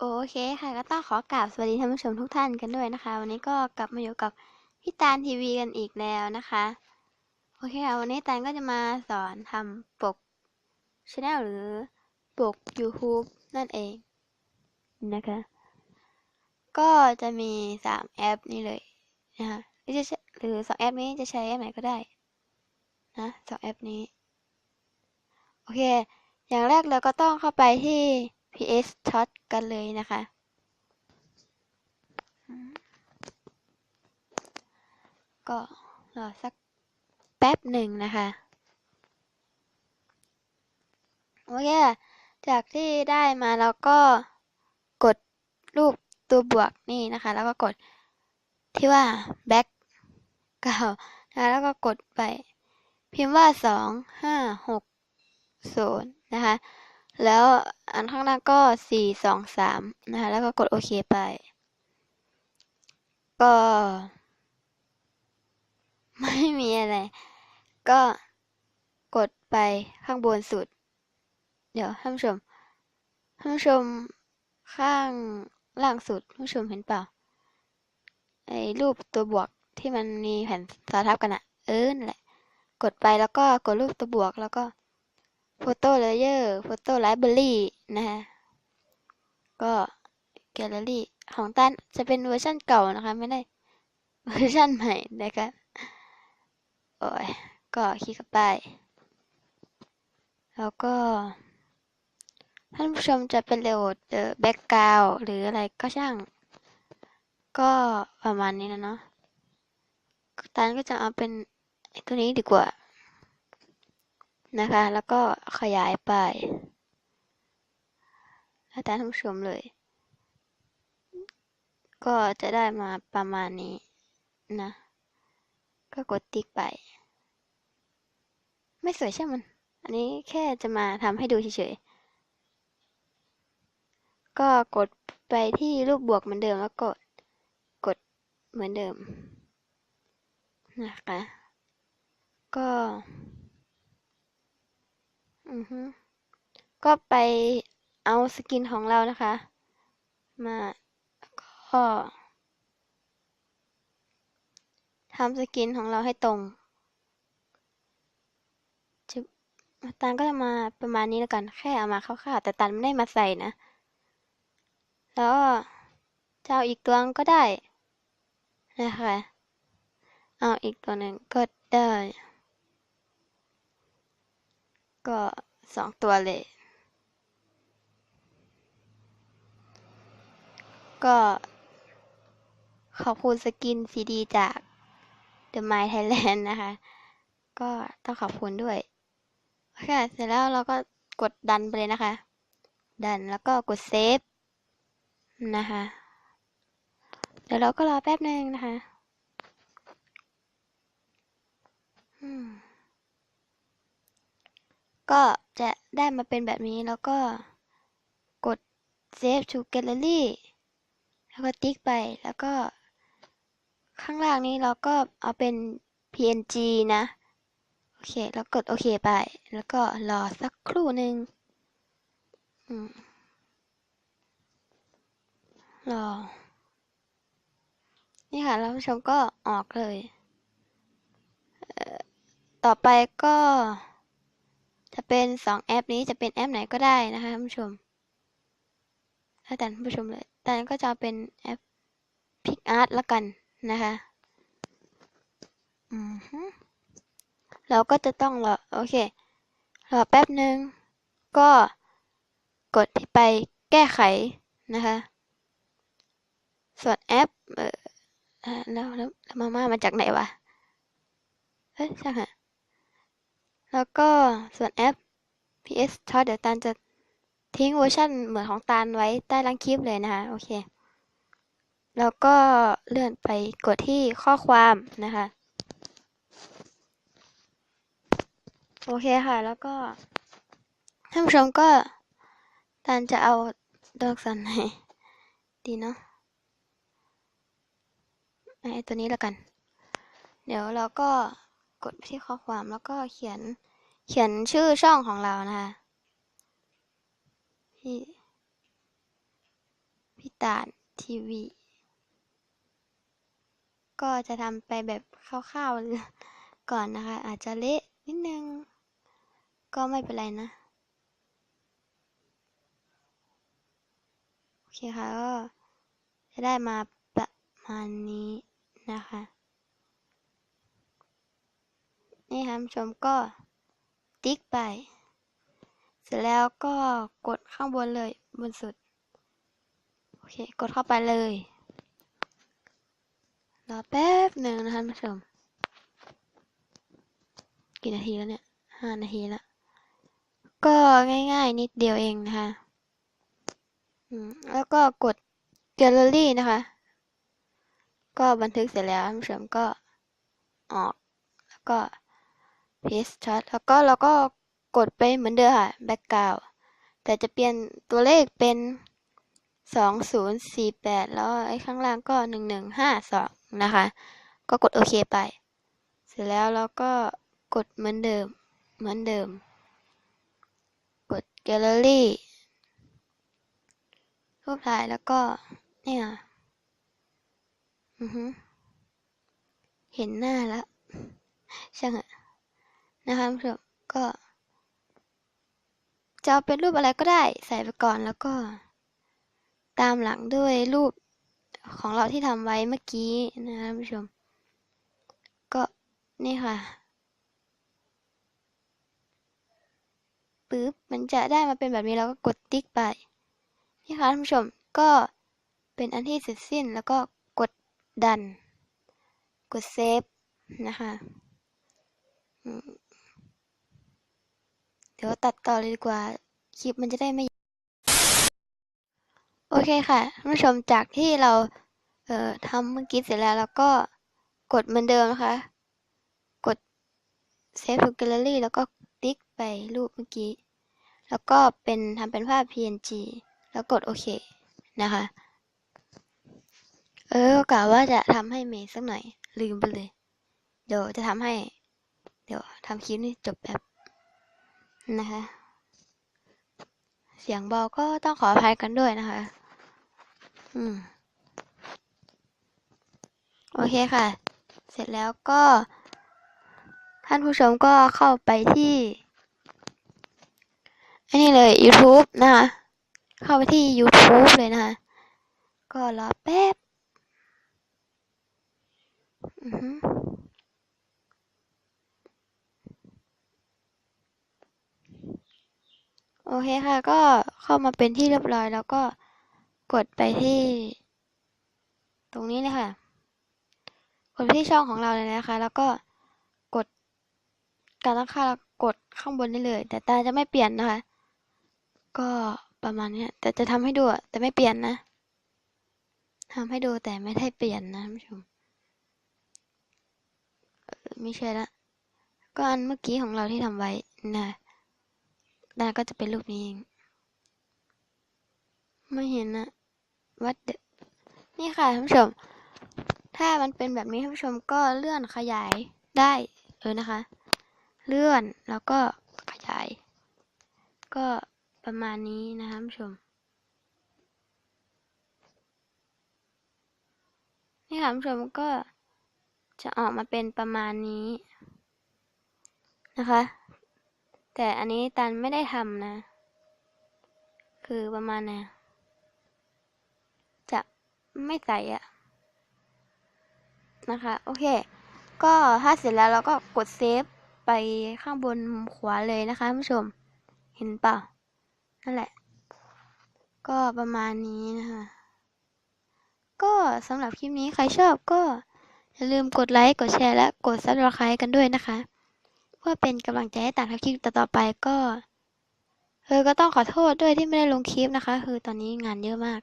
โอเคค่ะก็ต้องขอกราบสวัสดีท่านผู้ชมทุกท่านกันด้วยนะคะ วันนี้ก็กลับมาอยู่กับพี่ตาลทีวีกันอีกแล้วนะคะโอเคค่ะวันนี้ตาลก็จะมาสอนทำปกช anel หรือปก YouTube นั่นเองนะคะ ก็จะมีสามแอปนี้เลยนะคะหรือจะหรือสองแอปนี้จะใช้แอปไหนก็ได้นะสองแอปนี้โอเค อย่างแรกเราก็ต้องเข้าไปที่ PS t o t กันเลยนะคะ ก็รอสักแป๊บหนึ่งนะคะ โอเค จากที่ได้มาแล้วก็กดรูปตัวบวกนี่นะคะ แล้วก็กดที่ว่า back เก่านะคะแล้วก็กดไป พิมพ์ว่าสองห้าหกศูนย์นะคะ แล้วอันข้างล่าก็สี่สองสามนะคะแล้วก็กดโอเคไป ก็ ไม่มีอะไร ก็กดไปข้างบนสุด เดี๋ยวท่านผู้ชมท่านผู้ชมข้างล่างสุดท่านผู้ชมเห็นเปล่าไอ้รูปตัวบวกที่มันมีแผ่นสาทับกันอะเออนั่นแหละ กดไปแล้วก็กดรูปตัวบวกแล้วก็ Photo Layer Photo Library นะฮะก็แกลเลอรี่ของตันจะเป็นเวอร์ชันเก่านะคะ ไม่ได้เวอร์ชันใหม่นะคะโอ้ยก็คลิกเข้าไป แล้วก็ ท่านผู้ชมจะเป็นโหลดเออแบ็กกราวหรืออะไรก็ช่าง ก็ประมาณนี้นะเนาะตันก็จะเอาเป็นตัวนี้ดีกว่า นะคะ แล้วก็ขยายไปแล้วแต่ท่านผู้ชมเลย ก็จะได้มาประมาณนี้นะ ก็กดติ๊กไป ไม่สวยใช่มัน อันนี้แค่จะมาทำให้ดูเฉยๆ ก็กดไปที่รูปบวกเหมือนเดิมแล้วกด กดเหมือนเดิมนะคะ ก็ อือฮึก็ไปเอาสกินของเรานะคะ มาก็ทำสกินของเราให้ตรงจะตันก็จะมาประมาณนี้แล้วกัน แค่เอามาคร่าวๆแต่ตันไม่ได้มาใส่นะ แล้วจะเอาอีกตัวนึงก็ได้นะคะเอาอีกตัวหนึ่งก็ได้ ก็สองตัวเลย ก็ขอบคุณสกินซีดีจาก The My Thailand นะคะ ก็ต้องขอบคุณด้วยโอเคเสร็จแล้วเราก็กดดันไปเลยนะคะ ดันแล้วก็กดเซฟนะคะเดี๋ยวเราก็รอแป๊บหนึ่งนะคะ อืม ก็จะได้มาเป็นแบบนี้แล้วก็กด Save to Gallery แล้วก็ติ๊กไปแล้วก็ ข้างล่างนี้เราก็เอาเป็น PNG นะ โอเค แล้วกดโอเคไป แล้วก็รอสักครู่หนึ่งรอ นี่ค่ะแล้วผู้ชมก็ออกเลย ต่อไปก็ จะเป็นสองแอปนี้จะเป็นแอปไหนก็ได้นะคะท่านผู้ชมถ้าแต่ท่านผู้ชมเลยแต่ก็จะเป็นแอป PicArt ละกันนะคะอือฮึเราก็จะต้องรอโอเครอแป๊บหนึ่งก็กดที่ไปแก้ไขนะคะ ส่วนแอปเออแล้วแล้วมาม่ามาจากไหนวะ เฮ้ยช่างฮะ แล้วก็ส่วนแอป PS t o เดี๋ยวตาลจะทิ้งเวอร์ชันเหมือนของตาลไว้ใต้ล่างคลิปเลยนะคะโอเค แล้วก็เลื่อนไปกดที่ข้อความนะคะ โอเคค่ะ แล้วก็ท่านผู้ชมก็ตาลจะเอาดอกสันไหนดีเนาะไอ้ตัวนี้แล้วกัน เดี๋ยวเราก็ กดไปที่ข้อความแล้วก็เขียนเขียนชื่อช่องของเรานะคะที่พี่ตานทีวี ก็จะทำไปแบบคร่าวๆก่อนนะคะ อาจจะเละนิดนึง ก็ไม่เป็นไรนะโอเคค่ะก็จะได้มาประมาณนี้นะคะ นี่ค่ะผู้ชมก็ติ๊กไป เสร็จแล้วก็กดข้างบนเลยบนสุด โอเค กดเข้าไปเลย รอแป๊บหนึ่งนะคะผู้ชม กี่นาทีแล้วเนี่ยห้านาทีแล้ว ก็ง่ายๆ นิดเดียวเองนะคะแล้วก็กดแกลเลอรี่นะคะ ก็บันทึกเสร็จแล้วท่านผู้ชมก็ออก แล้วก็ paste shot แล้วก็เราก็กดไปเหมือนเดิมค่ะ background แต่จะเปลี่ยนตัวเลขเป็นสองศูนย์สี่แปดแล้วไอ้ข้างล่างก็หนึ่งหนึ่งห้าสองนะคะ ก็กดโอเคไป เสร็จแล้วเราก็กดเหมือนเดิม เหมือนเดิม กด gallery รูปถ่ายแล้วก็เนี่ยอือฮึเห็นหน้าแล้วช่างเหอะ นะคะผู้ชมก็จะเอาเป็นรูปอะไรก็ได้ใส่ไปก่อนแล้วก็ ตามหลังด้วยรูปของเราที่ทำไว้เมื่อกี้นะคะท่านผู้ชม ก็นี่ค่ะปึ๊บมันจะได้มาเป็นแบบนี้แล้วก็กดติ๊กไปนี่ค่ะท่านผู้ชมก็เป็นอันที่เสร็จสิ้นแล้วก็กดดัน กดเซฟนะคะ เดี๋ยวตัดต่อเลยดีกว่า คลิปมันจะได้ไม่ โอเคค่ะท่านผู้ชมจากที่เรา เอ่อทำเมื่อกี้เสร็จแล้วแล้วก็กดเหมือนเดิมนะคะ กด Save to Gallery แล้วก็ติ๊กไปรูปเมื่อกี้ แล้วก็เป็นทำเป็นภาพ PNG แล้วกดโอเคนะคะ เออกะว่าจะทำให้เมย์สักหน่อยลืมไปเลย เดี๋ยวจะทำให้ เดี๋ยวทำคลิปนี้จบแบบ นะคะ เสียงเบาก็ต้องขออภัยกันด้วยนะคะ อืม โอเคค่ะ เสร็จแล้วก็ ท่านผู้ชมก็เข้าไปที่อันนี้เลย YouTube นะคะ เข้าไปที่ YouTube เลยนะคะ ก็รอแป๊บ อือฮึ โอเคค่ะ ก็เข้ามาเป็นที่เรียบร้อย แล้วก็กดไปที่ ตรงนี้เลยค่ะ กดที่ช่องของเราเลยนะคะ แล้วก็กดการตั้งค่าแล้วกดข้างบนได้เลย แต่ตาจะไม่เปลี่ยนนะคะ ก็ประมาณนี้แต่จะทำให้ดูแต่ไม่เปลี่ยนนะทำให้ดูแต่ไม่ได้เปลี่ยนนะท่านผู้ชมไม่ใช่ละก็อันเมื่อกี้ของเราที่ทำไว้นะ ดาก็จะเป็นรูปนี้เอง ไม่เห็นนะวัดเดนี่ค่ะท่านผู้ชม ถ้ามันเป็นแบบนี้ท่านผู้ชมก็เลื่อนขยายได้เออนะคะ เลื่อนแล้วก็ขยาย ก็ประมาณนี้นะคะท่านผู้ชม นี่ค่ะท่านผู้ชมก็จะออกมาเป็นประมาณนี้นะคะ แต่อันนี้ตันไม่ได้ทำนะ คือประมาณนะจะไม่ใส่อะนะคะ โอเค ก็ถ้าเสร็จแล้วเราก็กดเซฟไปข้างบนมุมขวาเลยนะคะท่านผู้ชม เห็นเปล่า นั่นแหละ ก็ประมาณนี้นะคะ ก็สำหรับคลิปนี้ใครชอบก็อย่าลืมกดไลค์ กดแชร์ และกดซับสไครต์กันด้วยนะคะ เพื่อเป็นกำลังใจให้ต่างทำคลิปต่อๆไปก็เออก็ต้องขอโทษด้วยที่ไม่ได้ลงคลิปนะคะ คือตอนนี้งานเยอะมาก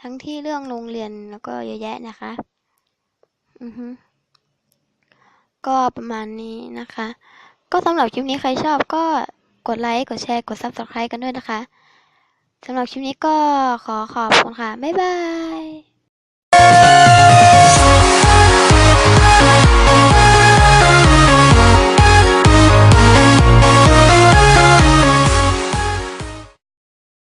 ทั้งที่เรื่องโรงเรียนแล้วก็เยอะแยะนะคะ อือฮึก็ประมาณนี้นะคะ ก็สำหรับคลิปนี้ใครชอบก็กดไลค์ กดแชร์ กด Subscribe กันด้วยนะคะสำหรับคลิปนี้ก็ขอขอบคุณค่ะ บ๊ายบาย